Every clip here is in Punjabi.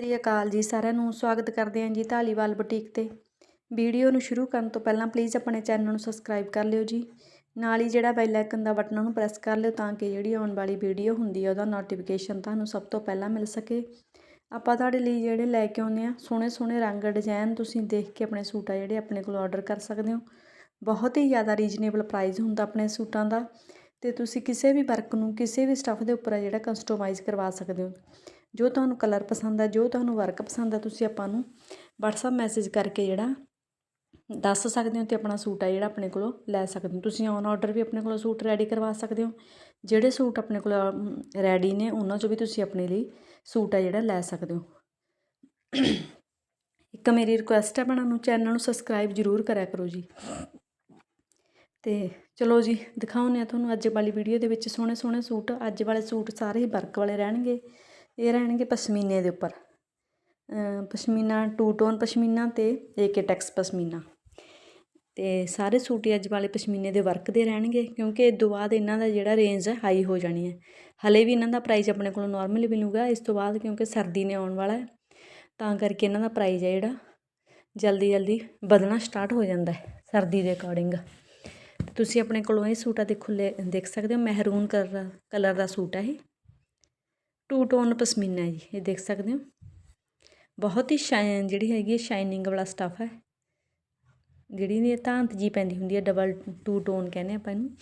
ਸਤਿ ਸ਼੍ਰੀ ਅਕਾਲ ਜੀ, ਸਾਰਿਆਂ ਨੂੰ ਸਵਾਗਤ ਕਰਦੇ ਹਾਂ ਜੀ ਢਾਲੀਵਾਲ ਬੁਟੀਕ ਤੇ। ਵੀਡੀਓ ਨੂੰ ਸ਼ੁਰੂ ਕਰਨ ਤੋਂ ਪਹਿਲਾਂ ਪਲੀਜ਼ ਆਪਣੇ ਚੈਨਲ ਨੂੰ ਸਬਸਕ੍ਰਾਈਬ ਕਰ ਲਿਓ ਜੀ। ਨਾਲ ਹੀ ਜਿਹੜਾ ਬੈਲ ਆਈਕਨ ਦਾ ਬਟਨ ਉਹਨੂੰ ਪ੍ਰੈਸ ਕਰ ਲਿਓ ਤਾਂ ਕਿ ਜਿਹੜੀ ਆਉਣ ਵਾਲੀ ਵੀਡੀਓ ਹੁੰਦੀ ਹੈ ਉਹਦਾ ਨੋਟੀਫਿਕੇਸ਼ਨ ਤੁਹਾਨੂੰ ਸਭ ਤੋਂ ਪਹਿਲਾਂ ਮਿਲ ਸਕੇ। ਆਪਾਂ ਤੁਹਾਡੇ ਲਈ ਜਿਹੜੇ ਲੈ ਕੇ ਆਉਂਦੇ ਆ ਸੋਹਣੇ ਸੋਹਣੇ ਰੰਗ ਡਿਜ਼ਾਈਨ ਤੁਸੀਂ ਦੇਖ ਕੇ ਆਪਣੇ ਸੂਟ ਆ ਜਿਹੜੇ ਆਪਣੇ ਕੋਲ ਆਰਡਰ ਕਰ ਸਕਦੇ ਹੋ। ਬਹੁਤ ਹੀ ਜ਼ਿਆਦਾ ਰੀਜਨੇਬਲ ਪ੍ਰਾਈਸ ਹੁੰਦਾ ਆਪਣੇ ਸੂਟਾਂ ਦਾ। ਤੇ ਤੁਸੀਂ ਕਿਸੇ ਵੀ ਵਰਕ ਨੂੰ, ਕਿਸੇ ਵੀ ਸਟੱਫ ਦੇ ਉੱਪਰ ਜਿਹੜਾ ਕਸਟਮਾਈਜ਼ ਕਰਵਾ ਸਕਦੇ ਹੋ। ਜੋ ਤੁਹਾਨੂੰ ਕਲਰ ਪਸੰਦ ਆ, ਜੋ ਤੁਹਾਨੂੰ ਵਰਕ ਪਸੰਦ ਆ, ਤੁਸੀਂ ਆਪਾਂ ਨੂੰ WhatsApp ਮੈਸੇਜ ਕਰਕੇ ਜਿਹੜਾ ਦੱਸ ਸਕਦੇ ਹੋ ਤੇ ਆਪਣਾ ਸੂਟ ਆ ਜਿਹੜਾ ਆਪਣੇ ਕੋਲੋਂ ਲੈ ਸਕਦੇ ਹੋ। ਤੁਸੀਂ ਔਨ ਆਰਡਰ ਵੀ ਆਪਣੇ ਕੋਲੋਂ ਸੂਟ ਰੈਡੀ ਕਰਵਾ ਸਕਦੇ ਹੋ। ਜਿਹੜੇ ਸੂਟ ਆਪਣੇ ਕੋਲ ਰੈਡੀ ਨੇ, ਉਹਨਾਂ ਚੋਂ ਵੀ ਤੁਸੀਂ ਆਪਣੇ ਲਈ ਸੂਟ ਆ ਜਿਹੜਾ ਲੈ ਸਕਦੇ ਹੋ। ਇੱਕ ਮੇਰੀ ਰਿਕੁਐਸਟ ਹੈ ਬਣਾ ਨੂੰ ਚੈਨਲ ਨੂੰ ਸਬਸਕ੍ਰਾਈਬ ਜ਼ਰੂਰ ਕਰਿਆ ਕਰੋ ਜੀ। ਤੇ ਚਲੋ ਜੀ, ਦਿਖਾਉਂਦੇ ਆ ਤੁਹਾਨੂੰ ਅੱਜ ਵਾਲੀ ਵੀਡੀਓ ਦੇ ਵਿੱਚ ਸੋਹਣੇ ਸੋਹਣੇ ਸੂਟ। ਅੱਜ ਵਾਲੇ ਸੂਟ ਸਾਰੇ ਹੀ ਵਰਕ ਵਾਲੇ ਰਹਿਣਗੇ। ਇਹ ਰਹਿਣਗੇ ਪਸ਼ਮੀਨੇ ਦੇ ਉੱਪਰ। ਪਸ਼ਮੀਨਾ ਟੂ ਟੋਨ ਪਸ਼ਮੀਨਾ ਤੇ ਏਕੇ ਟੈਕਸ ਪਸ਼ਮੀਨਾ। ਤੇ ਸਾਰੇ ਸੂਟ ਅੱਜ ਵਾਲੇ ਪਸ਼ਮੀਨੇ ਦੇ ਵਰਕ ਦੇ ਰਹਿਣਗੇ, ਕਿਉਂਕਿ ਇਸ ਤੋਂ ਬਾਅਦ ਇਹਨਾਂ ਦਾ ਜਿਹੜਾ ਰੇਂਜ ਹੈ ਹਾਈ ਹੋ ਜਾਣੀ ਹੈ। ਹਲੇ ਵੀ ਇਹਨਾਂ ਦਾ ਪ੍ਰਾਈਸ ਆਪਣੇ ਕੋਲ ਨਾਰਮਲੀ ਮਿਲੂਗਾ ਇਸ ਤੋਂ ਬਾਅਦ, ਕਿਉਂਕਿ ਸਰਦੀ ਨੇ ਆਉਣ ਵਾਲਾ ਹੈ। ਤਾਂ ਕਰਕੇ ਇਹਨਾਂ ਦਾ ਪ੍ਰਾਈਸ ਹੈ ਜਿਹੜਾ, ਜਲਦੀ ਜਲਦੀ ਵਧਣਾ ਸਟਾਰਟ ਹੋ ਜਾਂਦਾ ਹੈ ਸਰਦੀ ਦੇ ਅਕੋਰਡਿੰਗ ਤੁਸੀਂ ਆਪਣੇ ਕੋਲੋਂ ਇਹ ਸੂਟ ਆ ਦੇਖੋ ਦੇਖ ਸਕਦੇ ਹੋ, ਮਹਿਰੂਨ ਕਲਰ ਕਲਰ ਦਾ ਸੂਟ ਹੈ ਇਹ। ਟੂ ਟੋਨ ਪਸ਼ਮੀਨਾ ਜੀ, ਇਹ ਦੇਖ ਸਕਦੇ ਹੋ। ਬਹੁਤ ਹੀ ਸ਼ਾਈਨ ਜਿਹੜੀ ਹੈਗੀ ਹੈ ਸ਼ਾਈਨਿੰਗ ਵਾਲਾ ਸਟਫ ਹੈ। ਜਿਹੜੀ ਇਹ ਧਾਂਤ ਜੀ ਪੈਂਦੀ ਹੁੰਦੀ ਹੈ ਡਬਲ ਟੂ ਟੋਨ ਕਹਿੰਦੇ ਆਪਾਂ ਇਹਨੂੰ।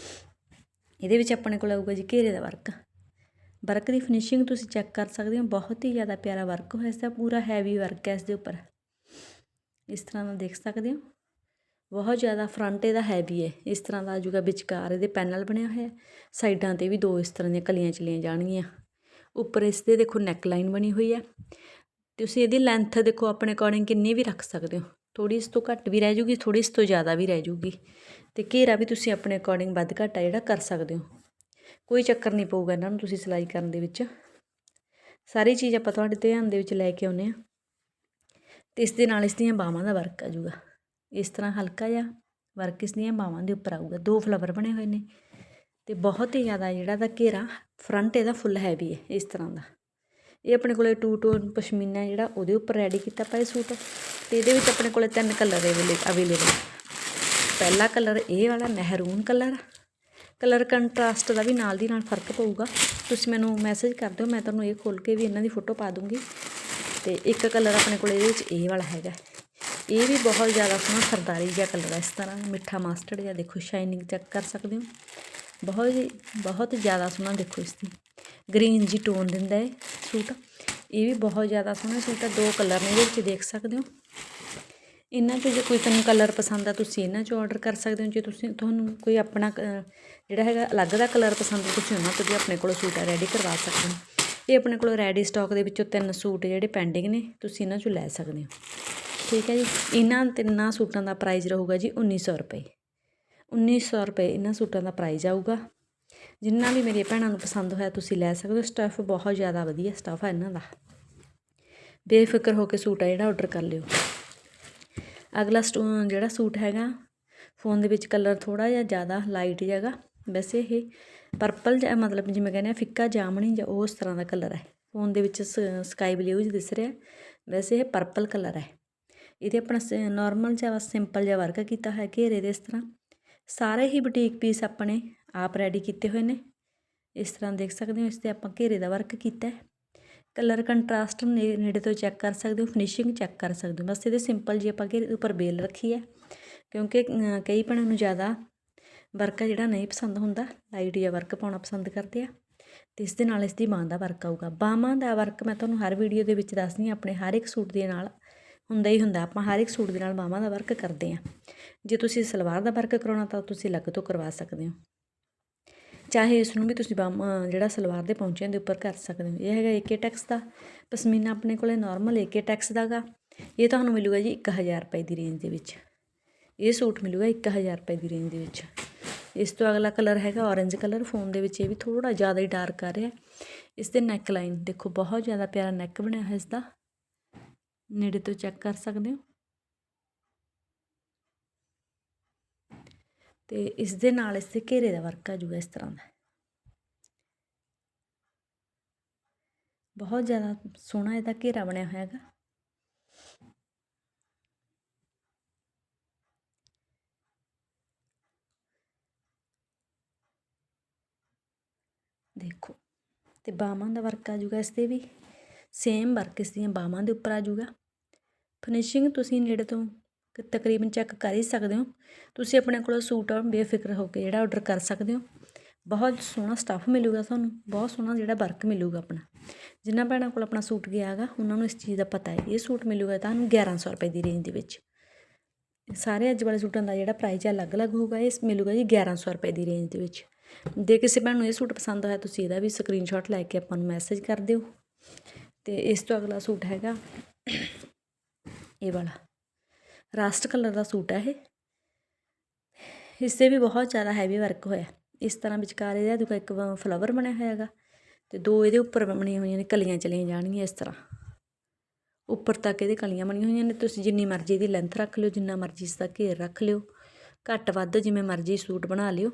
ਇਹਦੇ ਵਿੱਚ ਆਪਣੇ ਕੋਲ ਆਊਗਾ ਜੀ ਘੇਰੇ ਦਾ ਵਰਕ। ਵਰਕ ਦੀ ਫਿਨਿਸ਼ਿੰਗ ਤੁਸੀਂ ਚੈੱਕ ਕਰ ਸਕਦੇ ਹੋ, ਬਹੁਤ ਹੀ ਜ਼ਿਆਦਾ ਪਿਆਰਾ ਵਰਕ ਹੋਇਆ ਇਸ ਦਾ, ਪੂਰਾ ਹੈਵੀ ਵਰਕ ਹੈ ਇਸ ਦੇ ਉੱਪਰ। ਇਸ ਤਰ੍ਹਾਂ ਦਾ ਦੇਖ ਸਕਦੇ ਹੋ। ਬਹੁਤ ਜ਼ਿਆਦਾ ਫਰੰਟ ਇਹਦਾ ਹੈਵੀ ਹੈ। ਇਸ ਤਰ੍ਹਾਂ ਦਾ ਆਜੂਗਾ ਵਿਚਕਾਰ ਇਹਦੇ ਪੈਨਲ ਬਣਿਆ ਹੋਇਆ ਸਾਈਡਾਂ ਤੇ ਵੀ ਦੋ ਇਸ ਤਰ੍ਹਾਂ ਦੀਆਂ ਕਲੀਆਂ ਚਲੀਆਂ ਜਾਣਗੀਆਂ। ਉੱਪਰ ਇਸ ਦੇ ਦੇਖੋ ਨੈਕ ਲਾਈਨ ਬਣੀ ਹੋਈ ਹੈ। ਤੁਸੀਂ ਇਹਦੀ ਲੈਂਥ ਦੇਖੋ ਆਪਣੇ ਅਕੋਰਡਿੰਗ ਕਿੰਨੀ ਵੀ ਰੱਖ ਸਕਦੇ ਹੋ। ਥੋੜੀ ਇਸ ਤੋਂ ਘੱਟ ਵੀ ਰਹਿ ਜੂਗੀ ਥੋੜੀ ਇਸ ਤੋਂ ਜ਼ਿਆਦਾ ਵੀ ਰਹਿ ਜੂਗੀ। ਤੇ ਘੇਰਾ ਵੀ ਤੁਸੀਂ ਆਪਣੇ ਅਕੋਰਡਿੰਗ ਵੱਧ ਘੱਟ ਆ ਜਿਹੜਾ ਕਰ ਸਕਦੇ ਹੋ। ਕੋਈ ਚੱਕਰ ਨਹੀਂ ਪਊਗਾ ਇਹਨਾਂ ਨੂੰ ਤੁਸੀਂ ਸਿਲਾਈ ਕਰਨ ਦੇ ਵਿੱਚ। ਸਾਰੀ ਚੀਜ਼ ਆਪਾਂ ਤੁਹਾਡੇ ਧਿਆਨ ਦੇ ਵਿੱਚ ਲੈ ਕੇ ਆਉਨੇ ਆ ਤੇ ਇਸ ਦੇ ਨਾਲ ਇਸ ਦੀਆਂ ਬਾਹਾਂ ਦਾ ਵਰਕ ਆ ਜਾਊਗਾ ਇਸ ਤਰ੍ਹਾਂ ਹਲਕਾ ਜਿਹਾ ਵਰਕ ਇਸ ਦੀਆਂ ਬਾਹਾਂ ਦੇ ਉੱਪਰ ਆਊਗਾ। ਦੋ ਫਲਾਵਰ ਬਣੇ ਹੋਏ ਨੇ। ਤੇ ਬਹੁਤ ਹੀ ਜ਼ਿਆਦਾ ਜਿਹੜਾ ਦਾ ਘੇਰਾ ਫਰੰਟ ਇਹਦਾ ਫੁੱਲ ਹੈਵੀ ਹੈ ਇਸ ਤਰ੍ਹਾਂ ਦਾ। ਇਹ ਆਪਣੇ ਕੋਲੇ ਟੂ ਟੋਨ ਪਸ਼ਮੀਨਾ ਜਿਹੜਾ ਉਹਦੇ ਉੱਪਰ ਰੈਡੀ ਕੀਤਾ ਪਿਆ ਸੂਟ। ਤੇ ਇਹਦੇ ਵਿੱਚ ਆਪਣੇ ਕੋਲੇ ਤਿੰਨ ਕਲਰ ਅਵੇਲੇਬਲ ਪਹਿਲਾ ਕਲਰ ਇਹ ਵਾਲਾ ਮਹਿਰੂਨ ਕਲਰ ਕਲਰ ਕੰਟਰਾਸਟ ਦਾ ਵੀ ਨਾਲ ਦੀ ਨਾਲ ਫ਼ਰਕ ਪਊਗਾ। ਤੁਸੀਂ ਮੈਨੂੰ ਮੈਸੇਜ ਕਰ ਦਿਓ, ਮੈਂ ਤੁਹਾਨੂੰ ਇਹ ਖੋਲ ਕੇ ਵੀ ਇਹਨਾਂ ਦੀ ਫੋਟੋ ਪਾ ਦੂੰਗੀ। ਤੇ ਇੱਕ ਕਲਰ ਆਪਣੇ ਕੋਲ ਇਹਦੇ ਵਿੱਚ ਇਹ ਵਾਲਾ ਹੈਗਾ। ਇਹ ਵੀ ਬਹੁਤ ਜ਼ਿਆਦਾ ਸੋਹਣਾ ਸਰਦਾਰੀ ਜਿਹਾ ਕਲਰ ਹੈ ਇਸ ਤਰ੍ਹਾਂ, ਮਿੱਠਾ ਮਾਸਟਰਡ ਜਾਂ ਦੇਖੋ ਸ਼ਾਈਨਿੰਗ ਚੈੱਕ ਕਰ ਸਕਦੇ ਹੋ। ਬਹੁਤ ਹੀ, ਬਹੁਤ ਜ਼ਿਆਦਾ ਸੋਹਣਾ ਦੇਖੋ ਇਸ ਦੀ ਗ੍ਰੀਨ ਜੀ ਟੋਨ ਦਿੰਦਾ ਹੈ ਸੂਟ। ਇਹ ਵੀ ਬਹੁਤ ਜ਼ਿਆਦਾ ਸੋਹਣਾ ਸੂਟ ਹੈ ਦੋ ਕਲਰ ਨੇ ਇਹਦੇ ਵਿੱਚ, ਦੇਖ ਸਕਦੇ ਹੋ। ਇਹਨਾਂ 'ਚੋਂ ਜੇ ਕੋਈ ਤੁਹਾਨੂੰ ਕਲਰ ਪਸੰਦ ਆ, ਤੁਸੀਂ ਇਹਨਾਂ 'ਚੋਂ ਆਰਡਰ ਕਰ ਸਕਦੇ ਹੋ। ਜੇ ਤੁਸੀਂ, ਤੁਹਾਨੂੰ ਕੋਈ ਆਪਣਾ ਜਿਹੜਾ ਹੈਗਾ ਅਲੱਗ ਦਾ ਕਲਰ ਪਸੰਦ ਤੁਸੀਂ ਉਹਨਾਂ ਤੋਂ ਵੀ ਆਪਣੇ ਕੋਲੋਂ ਸੂਟ ਰੈਡੀ ਕਰਵਾ ਸਕਦੇ ਹੋ। ਇਹ ਆਪਣੇ ਕੋਲ ਰੈਡੀ ਸਟਾਕ ਦੇ ਵਿੱਚੋਂ ਤਿੰਨ ਸੂਟ ਜਿਹੜੇ ਪੈਂਡਿੰਗ ਨੇ, ਤੁਸੀਂ ਇਹਨਾਂ 'ਚੋਂ ਲੈ ਸਕਦੇ ਹੋ। ਠੀਕ ਹੈ ਜੀ। ਇਹਨਾਂ ਤਿੰਨਾਂ ਸੂਟਾਂ ਦਾ ਪ੍ਰਾਈਸ ਰਹੂਗਾ ਜੀ 1900 ਰੁਪਏ। ਉੱਨੀ ਸੌ ਰੁਪਏ ਇਹਨਾਂ ਸੂਟਾਂ ਦਾ ਪ੍ਰਾਈਜ਼ ਆਊਗਾ। ਜਿੰਨਾ ਵੀ ਮੇਰੀਆਂ ਭੈਣਾਂ ਨੂੰ ਪਸੰਦ ਹੋਇਆ ਤੁਸੀਂ ਲੈ ਸਕਦੇ ਹੋ। ਸਟੱਫ ਬਹੁਤ ਜ਼ਿਆਦਾ ਵਧੀਆ ਸਟੱਫ ਹੈ ਇਹਨਾਂ ਦਾ। ਬੇਫਿਕਰ ਹੋ ਕੇ ਸੂਟ ਆ ਜਿਹੜਾ ਆਰਡਰ ਕਰ ਲਿਓ। ਅਗਲਾ ਜਿਹੜਾ ਸੂਟ ਹੈਗਾ ਫੋਨ ਦੇ ਵਿੱਚ ਕਲਰ ਥੋੜਾ ਜਿਹਾ ਜ਼ਿਆਦਾ ਲਾਈਟ ਜਿਹਾਗਾ ਵੈਸੇ ਇਹ ਪਰਪਲ ਜਿਹਾ, ਮਤਲਬ ਜਿਵੇਂ ਕਹਿੰਦੇ ਆ, ਫਿੱਕਾ ਜਾਮਣੀ ਜਾਂ ਉਸ ਤਰ੍ਹਾਂ ਦਾ ਕਲਰ ਹੈ। ਫੋਨ ਦੇ ਵਿੱਚ ਸਕਾਈ ਬਲੂ ਜਿਹਾ ਦਿਸ ਰਿਹਾ। ਵੈਸੇ ਇਹ ਪਰਪਲ ਕਲਰ ਹੈ। ਇਹਦੇ ਆਪਣਾ ਨਾਰਮਲ ਜਿਹਾ ਸਿੰਪਲ ਜਿਹਾ ਵਰਕ ਕੀਤਾ ਹੈ ਘੇਰੇ ਦੇ ਇਸ ਤਰ੍ਹਾਂ। ਸਾਰੇ ਹੀ ਬੁਟੀਕ ਪੀਸ ਆਪਣੇ ਆਪ ਰੈਡੀ ਕੀਤੇ ਹੋਏ ਨੇ। ਇਸ ਤਰ੍ਹਾਂ ਦੇਖ ਸਕਦੇ ਹੋ, ਇਸ ਤੇ ਆਪਾਂ ਘੇਰੇ ਦਾ ਵਰਕ ਕੀਤਾ ਹੈ। ਕਲਰ ਕੰਟਰਾਸਟ ਨੇੜੇ ਤੋਂ ਚੈੱਕ ਕਰ ਸਕਦੇ ਹੋ ਫਿਨਿਸ਼ਿੰਗ ਚੈੱਕ ਕਰ ਸਕਦੇ ਹੋ। ਬਸ ਇਹਦੇ ਸਿੰਪਲ ਜੀ ਆਪਾਂ ਘੇਰੇ ਦੇ ਉੱਪਰ ਬੇਲ ਰੱਖੀ ਹੈ, ਕਿਉਂਕਿ ਕਈ ਭੈਣਾਂ ਨੂੰ ਜ਼ਿਆਦਾ ਵਰਕ ਆ ਜਿਹੜਾ ਨਹੀਂ ਪਸੰਦ ਹੁੰਦਾ ਲਾਈਟ ਜਿਹਾ ਵਰਕ ਪਾਉਣਾ ਪਸੰਦ ਕਰਦੇ ਆ। ਤੇ ਇਸ ਦੇ ਨਾਲ ਇਸ ਦੀ ਬਾਹਾਂ ਦਾ ਵਰਕ ਆਊਗਾ। ਬਾਹਾਂ ਦਾ ਵਰਕ ਮੈਂ ਤੁਹਾਨੂੰ ਹਰ ਵੀਡੀਓ ਦੇ ਵਿੱਚ ਦੱਸਦੀ ਹਾਂ, ਆਪਣੇ ਹਰ ਇੱਕ ਸੂਟ ਦੇ ਨਾਲ। ਹੁੰਦਾ ਹੀ ਹੁੰਦਾ, ਆਪਾਂ ਹਰ ਇੱਕ ਸੂਟ ਦੇ ਨਾਲ ਬਾਹਾਂ ਦਾ ਵਰਕ ਕਰਦੇ ਆ ਜੇ ਤੁਸੀਂ ਸਲਵਾਰ ਦਾ ਵਰਕ ਕਰਾਉਣਾ ਤਾਂ ਤੁਸੀਂ ਅਲੱਗ ਤੋਂ ਕਰਵਾ ਸਕਦੇ ਹੋ। ਚਾਹੇ ਇਸ ਨੂੰ ਵੀ ਤੁਸੀਂ ਬਾਹਾਂ ਜਿਹੜਾ ਸਲਵਾਰ ਦੇ ਪੌਂਚਿਆਂ ਦੇ ਉੱਪਰ ਕਰ ਸਕਦੇ ਹੋ। ਇਹ ਹੈਗਾ ਏਕੇ ਟੈਕਸ ਦਾ ਪਸ਼ਮੀਨਾ ਆਪਣੇ ਕੋਲੇ ਨਾਰਮਲ ਏਕੇ ਟੈਕਸ ਦਾਗਾ। ਇਹ ਤੁਹਾਨੂੰ ਮਿਲੂਗਾ ਜੀ 1000 ਰੁਪਏ ਦੀ ਰੇਂਜ ਦੇ ਵਿੱਚ। ਇਹ ਸੂਟ ਮਿਲੂਗਾ 1000 ਰੁਪਏ ਦੀ ਰੇਂਜ ਦੇ ਵਿੱਚ। ਇਸ ਤੋਂ ਅਗਲਾ ਕਲਰ ਹੈਗਾ ਔਰੇਂਜ ਕਲਰ। ਫੋਨ ਦੇ ਵਿੱਚ ਇਹ ਵੀ ਥੋੜਾ ਜ਼ਿਆਦਾ ਹੀ ਡਾਰਕ ਆ ਰਿਹਾ। ਇਸ ਦੇ ਨੈਕ ਲਾਈਨ ਦੇਖੋ, ਬਹੁਤ ਜ਼ਿਆਦਾ ਪਿਆਰਾ ਨੈਕ ਬਣਿਆ ਹੋਇਆ ਇਸ ਦਾ। ਨੇੜੇ ਤੋਂ ਚੈੱਕ ਕਰ ਸਕਦੇ ਹੋ। ਤੇ ਇਸ ਦੇ ਨਾਲ ਇਸ ਦੇ ਘੇਰੇ ਦਾ ਵਰਕ ਆ ਜੂਗਾ ਇਸ ਤਰ੍ਹਾਂ ਦਾ। ਬਹੁਤ ਜ਼ਿਆਦਾ ਸੋਹਣਾ ਇਹਦਾ ਘੇਰਾ ਬਣਿਆ ਹੋਇਆ ਹੈਗਾ। ਦੇਖੋ, ਤੇ ਬਾਹਾਂ ਦਾ ਵਰਕ ਆ ਜੂਗਾ ਇਸ ਤੇ ਵੀ। ਸੇਮ ਵਰਕ ਇਸ ਦੀਆਂ ਬਾਹਾਂ ਦੇ ਉੱਪਰ ਆ ਜੂਗਾ। ਫਿਨਿਸ਼ਿੰਗ ਤੁਸੀਂ ਨੇੜੇ ਤੋਂ ਤਕਰੀਬਨ ਚੈੱਕ ਕਰ ਹੀ ਸਕਦੇ ਹੋ। ਤੁਸੀਂ ਆਪਣੇ ਕੋਲ ਸੂਟ ਬੇਫਿਕਰ ਹੋ ਕੇ ਜਿਹੜਾ ਆਰਡਰ ਕਰ ਸਕਦੇ ਹੋ। ਬਹੁਤ ਸੋਹਣਾ ਸਟੱਫ ਮਿਲੂਗਾ ਤੁਹਾਨੂੰ, ਬਹੁਤ ਸੋਹਣਾ ਜਿਹੜਾ ਵਰਕ ਮਿਲੂਗਾ ਆਪਣਾ। ਜਿਨ੍ਹਾਂ ਭੈਣਾਂ ਕੋਲ ਆਪਣਾ ਸੂਟ ਗਿਆ ਹੈਗਾ, ਉਹਨਾਂ ਨੂੰ ਇਸ ਚੀਜ਼ ਦਾ ਪਤਾ ਹੈ, ਇਹ ਸੂਟ ਮਿਲੂਗਾ ਤੁਹਾਨੂੰ 1100 ਰੁਪਏ ਦੀ ਰੇਂਜ ਦੇ ਵਿੱਚ। ਸਾਰੇ ਅੱਜ ਵਾਲੇ ਸੂਟਾਂ ਦਾ ਜਿਹੜਾ ਪ੍ਰਾਈਸ ਹੈ ਅਲੱਗ-ਅਲੱਗ ਹੋਊਗਾ ਇਹ ਮਿਲੂਗਾ ਜੀ 1100 ਰੁਪਏ ਦੀ ਰੇਂਜ ਦੇ ਵਿੱਚ। ਜੇ ਕਿਸੇ ਭੈਣ ਨੂੰ ਇਹ ਸੂਟ ਪਸੰਦ ਹੋਇਆ, ਤੁਸੀਂ ਇਹਦਾ ਵੀ ਸਕਰੀਨਸ਼ਾਟ ਲੈ ਕੇ ਆਪਾਂ ਨੂੰ ਮੈਸੇਜ ਕਰ ਦਿਓ। ਤੇ ਇਸ ਤੋਂ ਅਗਲਾ ਸੂਟ ਹੈਗਾ ਇਹ ਵਾਲਾ। ਰਾਸਟ ਕਲਰ ਦਾ ਸੂਟ ਹੈ ਇਹ। ਇਸ 'ਤੇ ਵੀ ਬਹੁਤ ਜ਼ਿਆਦਾ ਹੈਵੀ ਵਰਕ ਹੋਇਆ। ਇਸ ਤਰ੍ਹਾਂ ਵਿਚਕਾਰ ਇਹਦਾ ਦੇਖੋ ਇੱਕ ਫਲਾਵਰ ਬਣਿਆ ਹੋਇਆ ਹੈਗਾ ਤੇ ਦੋ ਇਹਦੇ ਉੱਪਰ ਬਣੀਆਂ ਹੋਈਆਂ ਨੇ, ਕਲੀਆਂ ਚਲੀਆਂ ਜਾਣਗੀਆਂ ਇਸ ਤਰ੍ਹਾਂ। ਉੱਪਰ ਤੱਕ ਇਹਦੇ ਕਲੀਆਂ ਬਣੀਆਂ ਹੋਈਆਂ ਨੇ, ਤੁਸੀਂ ਜਿੰਨੀ ਮਰਜ਼ੀ ਦੀ ਲੈਂਥ ਰੱਖ ਲਿਓ, ਜਿੰਨਾ ਮਰਜ਼ੀ ਇਸ ਦਾ ਘੇਰ ਰੱਖ ਲਿਓ। ਘੱਟ ਵੱਧ ਜਿਵੇਂ ਮਰਜ਼ੀ ਸੂਟ ਬਣਾ ਲਿਓ।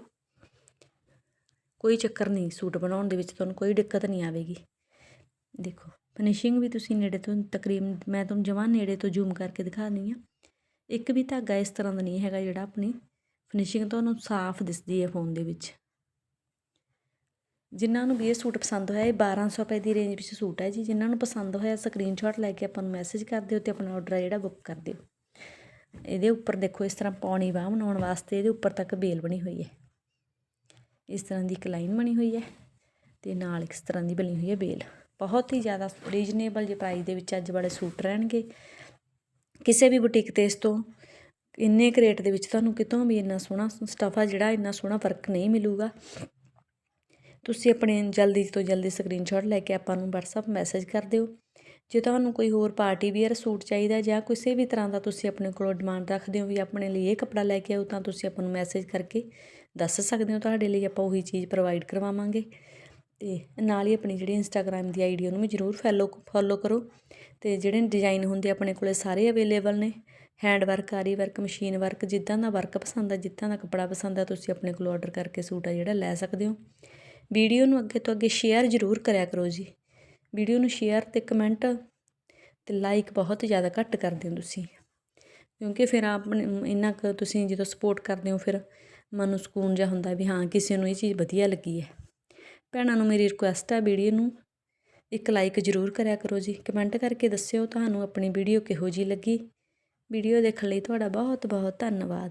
ਕੋਈ ਚੱਕਰ ਨਹੀਂ, ਸੂਟ ਬਣਾਉਣ ਦੇ ਵਿੱਚ ਤੁਹਾਨੂੰ ਕੋਈ ਦਿੱਕਤ ਨਹੀਂ ਆਵੇਗੀ। ਦੇਖੋ। ਫਿਨਿਸ਼ਿੰਗ ਵੀ ਤੁਸੀਂ ਨੇੜੇ ਤੋਂ ਤਕਰੀਬਨ, ਮੈਂ ਤੁਹਾਨੂੰ ਜਮਾਂ ਨੇੜੇ ਤੋਂ ਜ਼ੂਮ ਕਰਕੇ ਦਿਖਾਉਂਦੀ ਆ ਇੱਕ ਵੀ ਧਾਗਾ ਇਸ ਤਰ੍ਹਾਂ ਦਾ ਨਹੀਂ ਹੈਗਾ ਜਿਹੜਾ ਆਪਣੀ ਫਿਨਿਸ਼ਿੰਗ ਤੁਹਾਨੂੰ ਸਾਫ਼ ਦਿਸਦੀ ਹੈ ਫੋਨ ਦੇ ਵਿੱਚ। ਜਿਨ੍ਹਾਂ ਨੂੰ ਵੀ ਇਹ ਸੂਟ ਪਸੰਦ ਹੋਇਆ, ਇਹ 1200 ਰੁਪਏ ਦੀ ਰੇਂਜ ਵਿੱਚ ਸੂਟ ਹੈ ਜੀ। ਜਿਨ੍ਹਾਂ ਨੂੰ ਪਸੰਦ ਹੋਇਆ ਸਕਰੀਨਸ਼ਾਟ ਲੈ ਕੇ ਆਪਾਂ ਨੂੰ ਮੈਸੇਜ ਕਰ ਦਿਓ ਤੇ ਆਪਣਾ ਆਰਡਰ ਜਿਹੜਾ ਬੁੱਕ ਕਰ ਦਿਓ। ਇਹਦੇ ਉੱਪਰ ਦੇਖੋ, ਇਸ ਤਰ੍ਹਾਂ ਪੌਣੀ ਬਾਹ ਬਣਾਉਣ ਵਾਸਤੇ ਇਹਦੇ ਉੱਪਰ ਤੱਕ ਬੇਲ ਬਣੀ ਹੋਈ ਹੈ। ਇਸ ਤਰ੍ਹਾਂ ਦੀ ਇੱਕ ਲਾਈਨ ਬਣੀ ਹੋਈ ਹੈ ਤੇ ਨਾਲ ਇਸ ਤਰ੍ਹਾਂ ਦੀ ਬਣੀ ਹੋਈ ਹੈ ਬੇਲ। ਬਹੁਤ ਹੀ ਜ਼ਿਆਦਾ ਰੀਜਨੇਬਲ ਜਿਹੇ ਪ੍ਰਾਈਸ ਦੇ ਵਿੱਚ ਅੱਜ ਵਾਲੇ ਸੂਟ ਰਹਿਣਗੇ। ਕਿਸੇ ਵੀ ਬੁਟੀਕ ਤੇ ਇਸ ਤੋਂ ਇੰਨੇ ਕੁ ਰੇਟ ਦੇ ਵਿੱਚ ਤੁਹਾਨੂੰ ਕਿਤੋਂ ਵੀ ਇੰਨਾ ਸੋਹਣਾ ਸਟਫਾ ਜਿਹੜਾ ਇੰਨਾ ਸੋਹਣਾ ਫ਼ਰਕ ਨਹੀਂ ਮਿਲੂਗਾ। ਤੁਸੀਂ ਆਪਣੇ ਜਲਦੀ ਤੋਂ ਜਲਦੀ ਸਕਰੀਨਸ਼ਾਟ ਲੈ ਕੇ ਆਪਾਂ ਨੂੰ WhatsApp ਮੈਸੇਜ ਕਰ ਦਿਓ। ਜੇ ਤੁਹਾਨੂੰ ਕੋਈ ਹੋਰ ਪਾਰਟੀ ਵੀਅਰ ਸੂਟ ਚਾਹੀਦਾ ਜਾਂ ਕਿਸੇ ਵੀ ਤਰ੍ਹਾਂ ਦਾ ਤੁਸੀਂ ਆਪਣੇ ਕੋਲੋਂ ਡਿਮਾਂਡ ਰੱਖਦੇ ਹੋ ਵੀ ਆਪਣੇ ਲਈ ਇਹ ਕੱਪੜਾ ਲੈ ਕੇ ਆਓ ਤਾਂ ਤੁਸੀਂ ਆਪਾਂ ਨੂੰ ਮੈਸੇਜ ਕਰਕੇ ਦੱਸ ਸਕਦੇ ਹੋ। ਤੁਹਾਡੇ ਲਈ ਆਪਾਂ ਉਹੀ ਚੀਜ਼ ਪ੍ਰੋਵਾਈਡ ਕਰਵਾਵਾਂਗੇ। ਅਤੇ ਨਾਲ ਹੀ ਆਪਣੀ ਜਿਹੜੀ ਇੰਸਟਾਗ੍ਰਾਮ ਦੀ ਆਈਡੀ ਉਹਨੂੰ ਵੀ ਜ਼ਰੂਰ ਫੈਲੋ ਫੋਲੋ ਕਰੋ। ਅਤੇ ਜਿਹੜੇ ਡਿਜ਼ਾਈਨ ਹੁੰਦੇ ਆਪਣੇ ਕੋਲ ਸਾਰੇ ਅਵੇਲੇਬਲ ਨੇ। ਹੈਂਡ ਵਰਕ ਆਰੀ ਵਰਕ ਮਸ਼ੀਨ ਵਰਕ ਜਿੱਦਾਂ ਦਾ ਵਰਕ ਪਸੰਦ ਆ, ਜਿੱਦਾਂ ਦਾ ਕੱਪੜਾ ਪਸੰਦ ਆ, ਤੁਸੀਂ ਆਪਣੇ ਕੋਲ ਆਰਡਰ ਕਰਕੇ ਸੂਟ ਆ ਜਿਹੜਾ ਲੈ ਸਕਦੇ ਹੋ। ਵੀਡੀਓ ਨੂੰ ਅੱਗੇ ਤੋਂ ਅੱਗੇ ਸ਼ੇਅਰ ਜ਼ਰੂਰ ਕਰਿਆ ਕਰੋ ਜੀ। ਵੀਡੀਓ ਨੂੰ ਸ਼ੇਅਰ ਤੇ ਕਮੈਂਟ ਤੇ ਲਾਈਕ ਬਹੁਤ ਜ਼ਿਆਦਾ ਘੱਟ ਕਰਦੇ ਹੋ ਤੁਸੀਂ। ਕਿਉਂਕਿ ਫਿਰ ਆਪਣੇ ਇੰਨਾ ਕੁ ਤੁਸੀਂ ਜਦੋਂ ਸਪੋਰਟ ਕਰਦੇ ਹੋ, ਫਿਰ ਮਨ ਨੂੰ ਸਕੂਨ ਜਿਹਾ ਹੁੰਦਾ ਵੀ ਹਾਂ, ਕਿਸੇ ਨੂੰ ਇਹ ਚੀਜ਼ ਵਧੀਆ ਲੱਗੀ ਹੈ। ਭੈਣਾਂ ਨੂੰ ਮੇਰੀ ਰਿਕੁਐਸਟ ਹੈ ਵੀਡੀਓ ਨੂੰ। ਇੱਕ ਲਾਈਕ ਜ਼ਰੂਰ ਕਰਿਆ ਕਰੋ ਜੀ। ਕਮੈਂਟ ਕਰਕੇ ਦੱਸਿਓ ਤੁਹਾਨੂੰ ਆਪਣੀ ਵੀਡੀਓ ਕਿਹੋ ਜੀ ਲੱਗੀ। ਵੀਡੀਓ ਦੇਖਣ ਲਈ ਤੁਹਾਡਾ ਬਹੁਤ ਬਹੁਤ ਧੰਨਵਾਦ।